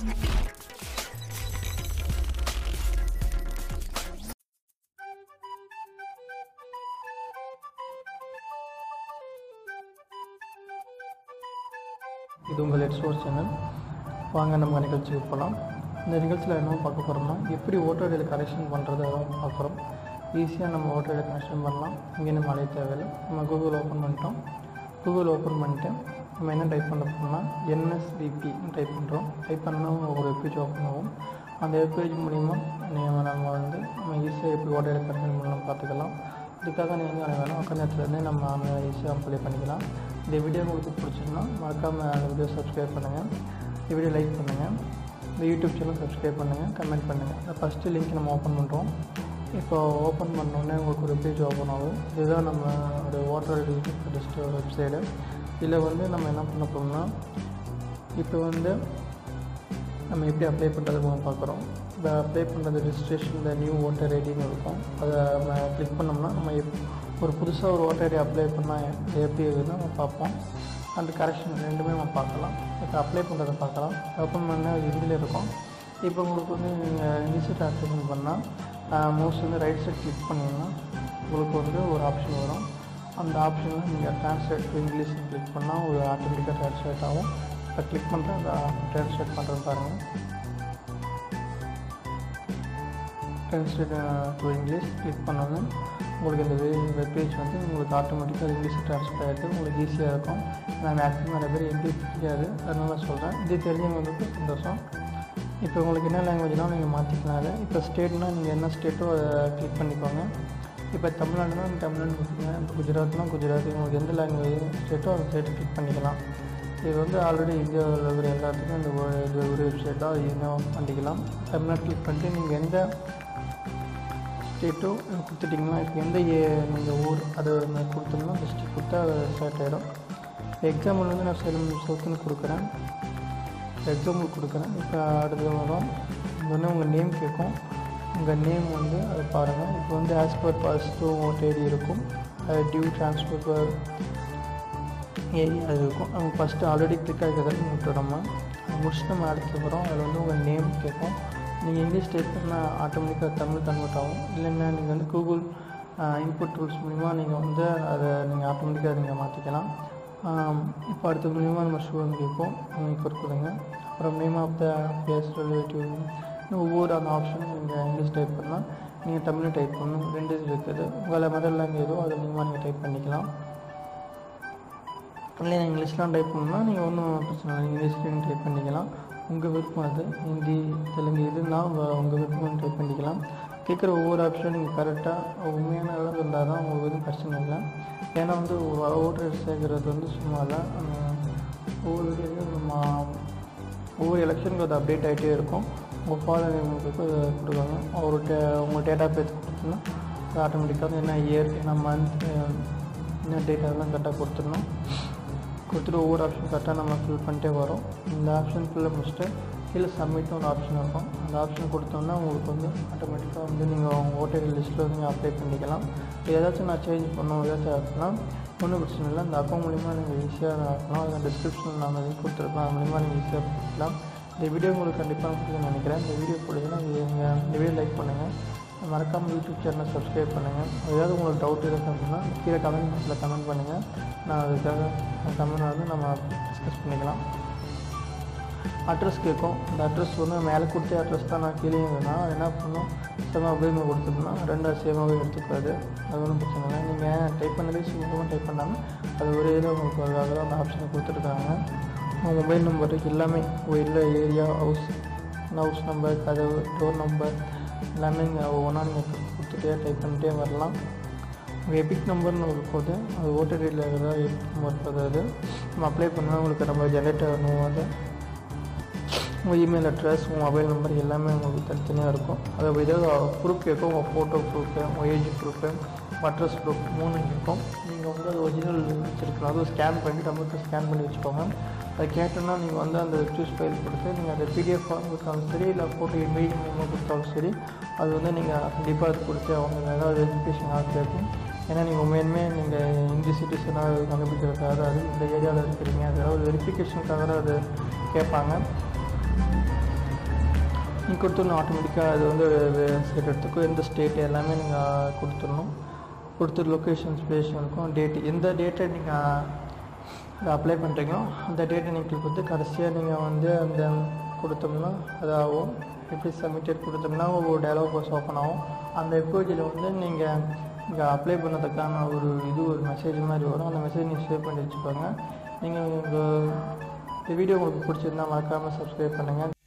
இது உங்கள் export channel வாங்க நம்ம நிகழ்ச்சிக்கு போகலாம் இந்த நிகழ்ச்சியில் என்ன பார்க்க போகிறோம்னா எப்படி ஓட்டர் ஐடியில் பண்ணுறது பண்ணுறதை பார்க்குறோம் ஈஸியாக நம்ம ஓட்டர் ஐடி கனெக்ஷன் பண்ணலாம். இங்கே நம்ம அலைய தேவையில்லை. நம்ம கூகுள் ஓப்பன் பண்ணிட்டோம். கூகுள் ஓப்பன் பண்ணிட்டு நம்ம என்ன டைப் பண்ண போகிறோம்னா என்எஸ்டிபி டைப் பண்ணுறோம் டைப் பண்ணால் ஒரு வெப்பேஜ் ஓப்பன் ஆகும். அந்த வெப்பேஜ் மூலிமா நீங்கள் நம்ம வந்து நம்ம ஈஸியாக எப்படி ஓட்டர் எடுக்கிறது மூலம் பண்ணலாம் பார்த்துக்கலாம். இதுக்காக நீங்கள் என்ன வேணும் உட்காந்த இடத்துலேருந்தே நம்ம அந்த ஈஸியாக அப்ளை பண்ணிக்கலாம். இந்த வீடியோ உங்களுக்கு பிடிச்சிருந்தா மறக்காமல் அந்த வீடியோ சப்ஸ்கிரைப் பண்ணுங்கள் இந்த வீடியோ லைக் பண்ணுங்கள் இந்த யூடியூப் சேனல் சப்ஸ்கிரைப் பண்ணுங்கள் கமெண்ட் பண்ணுங்கள் ஃபஸ்ட்டு லிங்க் நம்ம ஓப்பன் பண்ணுறோம் இப்போ ஓப்பன் பண்ணோடனே உங்களுக்கு ஒரு பேஜ் ஓப்பன் ஆகும். இதுதான் நம்ம ஒரு வாட்டர் டிஸ்ட் வெப்சைடு இதில் வந்து நம்ம என்ன பண்ண போகிறோம்னா இப்போ வந்து நம்ம எப்படி அப்ளை பண்ணுறது பார்க்குறோம். இந்த அப்ளை பண்ணுறது ரிஜிஸ்ட்ரேஷன் இந்த நியூ ஓட்டர் ஐடின்னு இருக்கும். அதை நம்ம கிளிக் பண்ணோம்னா நம்ம எப் ஒரு புதுசாக ஒரு ஓட்டர் ஐடி அப்ளை பண்ணால் எப்படி இருக்குதுன்னு நம்ம பார்ப்போம். அந்த கரெக்ஷன் ரெண்டுமே நம்ம பார்க்கலாம். இப்போ அப்ளை பண்ணுறதை பார்க்கலாம். ஓப்பன் பண்ண இதில் இருக்கும். இப்போ உங்களுக்கு வந்து நீங்கள் இங்கிலீஷில் ட்ரான்ஸ்லேஷன் பண்ணால் மோஸ்ட் வந்து ரைட் சைட் கிளிக் பண்ணிங்கன்னா உங்களுக்கு வந்து ஒரு ஆப்ஷன் வரும். அந்த ஆப்ஷனில் நீங்கள் ட்ரான்ஸ்லேட் டு இங்கிலீஷ் கிளிக் பண்ணால் ஒரு ஆட்டோமேட்டிக்காக ட்ரான்ஸ்லேட் ஆகும். இப்போ கிளிக் பண்ணுற அந்த ட்ரான்ஸ்லேட் பண்ணுறது பாருங்கள் ட்ரான்ஸ்லேட் டு இங்கிலீஷ் கிளிக் பண்ணோன்னே உங்களுக்கு இந்த வெப் பேஜ் வந்து உங்களுக்கு ஆட்டோமேட்டிக்காக இங்கிலீஷ் ட்ரான்ஸ்லேட் ஆகிட்டு உங்களுக்கு ஈஸியாக இருக்கும். நான் மேக்ஸிமம் நிறைய பேர் இங்கிலீஷ் தெரியாது. அதனால சொல்கிறேன் இது தெரிஞ்சவங்களுக்கு சந்தோஷம். இப்போ உங்களுக்கு என்ன லாங்குவேஜ்னால் நீங்கள் மாற்றிக்கலாம் இப்போ ஸ்டேட்னால் நீங்கள் என்ன ஸ்டேட்டோ அதை கிளிக் பண்ணிக்கோங்க. இப்போ தமிழ்நாடுனா தமிழ்நாடு கொடுத்துங்க இப்போ குஜராத்னா குஜராத் உங்களுக்கு எந்த லாங்குவேஜ் ஸ்டேட்டோ அந்த ஸ்டேட்டை கிளிக் பண்ணிக்கலாம். இது வந்து ஆல்ரெடி இந்தியாவில் இருக்கிற எல்லாத்துக்கும் இந்த ஒரு இது ஒரு வெப்சைட் ஈஸியாக பண்ணிக்கலாம். தமிழ்நாடு கிளிக் பண்ணிட்டு நீங்கள் எந்த ஸ்டேட்டோ கொடுத்துட்டிங்கன்னா இப்போ எந்த ஏ நீங்கள் ஊர் அதை கொடுத்தோம்னா டிஸ்ட்ரிக் கொடுத்தா ஸ்டார்ட் ஆகிடும் எக்ஸாம்பிள் வந்து நான் சேலம் சவுத்துன்னு கொடுக்குறேன். எக்ஸாம்பிள் கொடுக்குறேன். இப்போ அடுத்தது வரும். இது வந்து உங்கள் நேம் கேட்கும். உங்கள் நேம் வந்து அதை பாருங்கள் இப்போ வந்து ஆஸ் பர் ஃபஸ்ட்டு ஓட்டேடி இருக்கும். அது டியூ ட்ரான்ஸ்ஃபர் பர் ஏரியா அது இருக்கும். அவங்க ஃபஸ்ட்டு ஆல்ரெடி கிளிக் ஆகிக்கிறத விட்டுறோமா அது முடிச்சுட்டு நம்ம அடுத்து அதில் வந்து உங்கள் நேம் கேட்கும். நீங்கள் இங்கிலீஷ் டைப் பண்ணால் ஆட்டோமேட்டிக்காக தமிழ் கன்வெர்ட் ஆகும். இல்லைன்னா நீங்கள் வந்து கூகுள் இன்புட் டூல்ஸ் மூலிமா நீங்கள் வந்து அதை நீங்கள் ஆட்டோமேட்டிக்காக நீங்கள் மாற்றிக்கலாம் இப்போ அடுத்த மூலிமா நம்ம ஸ்டூடெண்ட் கேட்போம் நீங்கள் கொடுக்குறீங்க. அப்புறம் name of the place relative ஒவ்வொரு அந்த ஆப்ஷனும் நீங்கள் இங்கிலீஷ் டைப் பண்ணால் நீங்கள் தமிழ் டைப் பண்ணணும் ரெண்டு இது இருக்குது. உங்களை மதர் லாங்குவேஜ் ஏதோ அதை நீங்கள் நீங்கள் டைப் பண்ணிக்கலாம். இல்லை இங்கிலீஷ்லாம் டைப் பண்ணால் நீங்கள் ஒன்றும் பிரச்சனை இல்லை. இங்கிலீஷ்லேயும் டைப் பண்ணிக்கலாம். உங்கள் விருப்பம் அது. ஹிந்தி தெலுங்கு இதுனா உங்கள் விருப்பம் டைப் பண்ணிக்கலாம். கேட்குற ஒவ்வொரு ஆப்ஷனும் நீங்கள் கரெக்டாக உண்மையான அளவு இருந்தால் தான் உங்களுக்கு எதுவும் பிரச்சனை இல்லை. ஏன்னா வந்து ஓட்டர் சேர்க்குறது வந்து சும்மா இல்லை ஒவ்வொரு நம்ம ஒவ்வொரு எலெக்ஷனுக்கு அது அப்டேட் ஆகிட்டே இருக்கும். உங்கள் ஃபாதர் நேமுக்கு கொடுப்பாங்க ஒரு டே உங்கள் டேட்டா பேர்த்து கொடுத்தோம்னா அது ஆட்டோமேட்டிக்காக என்ன இயர் என்ன மந்த் என்ன டேட் அதெல்லாம் கரெக்டாக கொடுத்துடணும். கொடுத்துட்டு ஒவ்வொரு ஆப்ஷன் கரெக்டாக நம்ம ஃபில் பண்ணிட்டே வரோம். இந்த ஆப்ஷன் ஃபில்லை முடிச்சுட்டு கீழே சப்மிட்னு ஒரு ஆப்ஷன் இருக்கும். அந்த ஆப்ஷன் கொடுத்தோம்னா உங்களுக்கு வந்து ஆட்டோமேட்டிக்காக வந்து நீங்கள் உங்கள் ஓட்டர் லிஸ்ட்டில் வந்து நீங்கள் அப்ளை பண்ணிக்கலாம். ஏதாச்சும் நான் சேஞ்ச் பண்ணணும் ஏதாச்சும் ஆகலாம் ஒன்றும் பிரச்சனை இல்லை. அந்த அக்கௌண்ட் மூலிமா நீங்கள் ஈஸியாக ஆகலாம் அதை டிஸ்கிரிப்ஷனில் நான் லிங்க் கொடுத்துருப்பேன். அது மூலிமா நீங்கள் ஈஸியாக பண்ணிக்கலாம் இந்த வீடியோ உங்களுக்கு கண்டிப்பாக பிடிக்கும்னு நினைக்கிறேன். இந்த வீடியோ பிடிக்குன்னா நீங்கள் இந்த வீடியோ லைக் பண்ணுங்கள் மறக்காமல் யூடியூப் சேனலை சப்ஸ்கிரைப் பண்ணுங்கள் ஏதாவது உங்களுக்கு டவுட் இருக்குது அப்படின்னா கீழே கமெண்ட் பாக்ஸில் கமெண்ட் பண்ணுங்கள் நான் அதுக்காக கமெண்ட் வந்து நம்ம டிஸ்கஸ் பண்ணிக்கலாம். அட்ரஸ் கேட்கும். இந்த அட்ரஸ் வந்து மேலே கொடுத்த அட்ரஸ் தான் நான் கீழே வேணாம் என்ன பண்ணணும்? சேமாக அப்படின்னு கொடுத்துட்டோம்னா ரெண்டாவது சேமாகவே எடுத்துக்காது அது ஒன்றும் பிரச்சனை இல்லை. நீங்கள் டைப் பண்ணதே சும்மா டைப் பண்ணாமல் அது ஒரு இதில் உங்களுக்கு அதுக்காக அந்த ஆப்ஷனை கொடுத்துருக்காங்க. உங்கள் மொபைல் நம்பரு எல்லாமே இல்லை ஏரியா ஹவுஸ் ஹவுஸ் நம்பர் கதவு டோர் நம்பர் எல்லாமே நீங்கள் ஒவ்வொன்றா நீங்கள் கொடுத்துட்டே டைப் பண்ணிட்டே வரலாம். உங்கள் எபிக் நம்பர்னு ஒரு போது அது ஓட்டர் ஐடியில் எபிக் நம்பர் அது. நம்ம அப்ளை பண்ணால் உங்களுக்கு நம்ம ஜென்ரேட் ஆகணும் அது. உங்கள் இமெயில் அட்ரஸ் உங்கள் மொபைல் நம்பர் எல்லாமே உங்களுக்கு தனித்தனியாக இருக்கும். அதை ஏதாவது ப்ரூஃப் கேட்கும். உங்கள் ஃபோட்டோ ப்ரூஃபு உங்கள் ஏஜ் ப்ரூஃபு அட்ரஸ் ப்ரூஃப் மூணு கேட்கும். நீங்கள் வந்து அது ஒரிஜினல் வச்சுருக்கலாம். அதுவும் ஸ்கேன் பண்ணி டம்ளர் ஸ்கேன் பண்ணி வச்சுக்கோங்க. அதை கேட்டோன்னா நீங்கள் வந்து அந்த சூஸ் ஃபைல் கொடுத்து நீங்கள் அதை பிடிஎஃப் ஃபார்ம் கொடுத்தாலும் சரி இல்லை ஃபோட்டோ இமேஜ் மூலமாக கொடுத்தாலும் சரி அது வந்து நீங்கள் கண்டிப்பாக அது கொடுத்து அவங்க ஏதாவது வெரிஃபிகேஷன் ஆக ஏன்னா நீங்கள் உண்மையுமே நீங்கள் இந்தி சிட்டிசனாக கண்டுபிடிக்கிறதுக்காக அது இந்த ஏரியாவில் இருக்கிறீங்க. அது ஏதாவது வெரிஃபிகேஷனுக்காக அது கேட்பாங்க. நீங்கள் கொடுத்துடணும் ஆட்டோமேட்டிக்காக அது வந்து ஸ்டேட் எந்த ஸ்டேட் எல்லாமே நீங்கள் கொடுத்துடணும். கொடுத்து லொக்கேஷன் ஸ்பேஸ் இருக்கும் டேட் எந்த டேட்டை நீங்கள் அப்ளை பண்ணுறீங்களோ அந்த டேட்டை நீங்கள் கொடுத்து கடைசியாக நீங்கள் வந்து அந்த கொடுத்தோம்னா அதாகும். எப்படி சப்மிட்டட் கொடுத்தோம்னா ஒவ்வொரு டயலாக் பாக்ஸ் ஓப்பன் ஆகும். அந்த எப்போஜியில் வந்து நீங்கள் இங்கே அப்ளை பண்ணதுக்கான ஒரு இது ஒரு மெசேஜ் மாதிரி வரும். அந்த மெசேஜ் நீங்கள் சேவ் பண்ணி வச்சுக்கோங்க. நீங்கள் உங்கள் இந்த வீடியோ உங்களுக்கு பிடிச்சிருந்தா மறக்காமல் சப்ஸ்கிரைப் பண்ணுங்கள்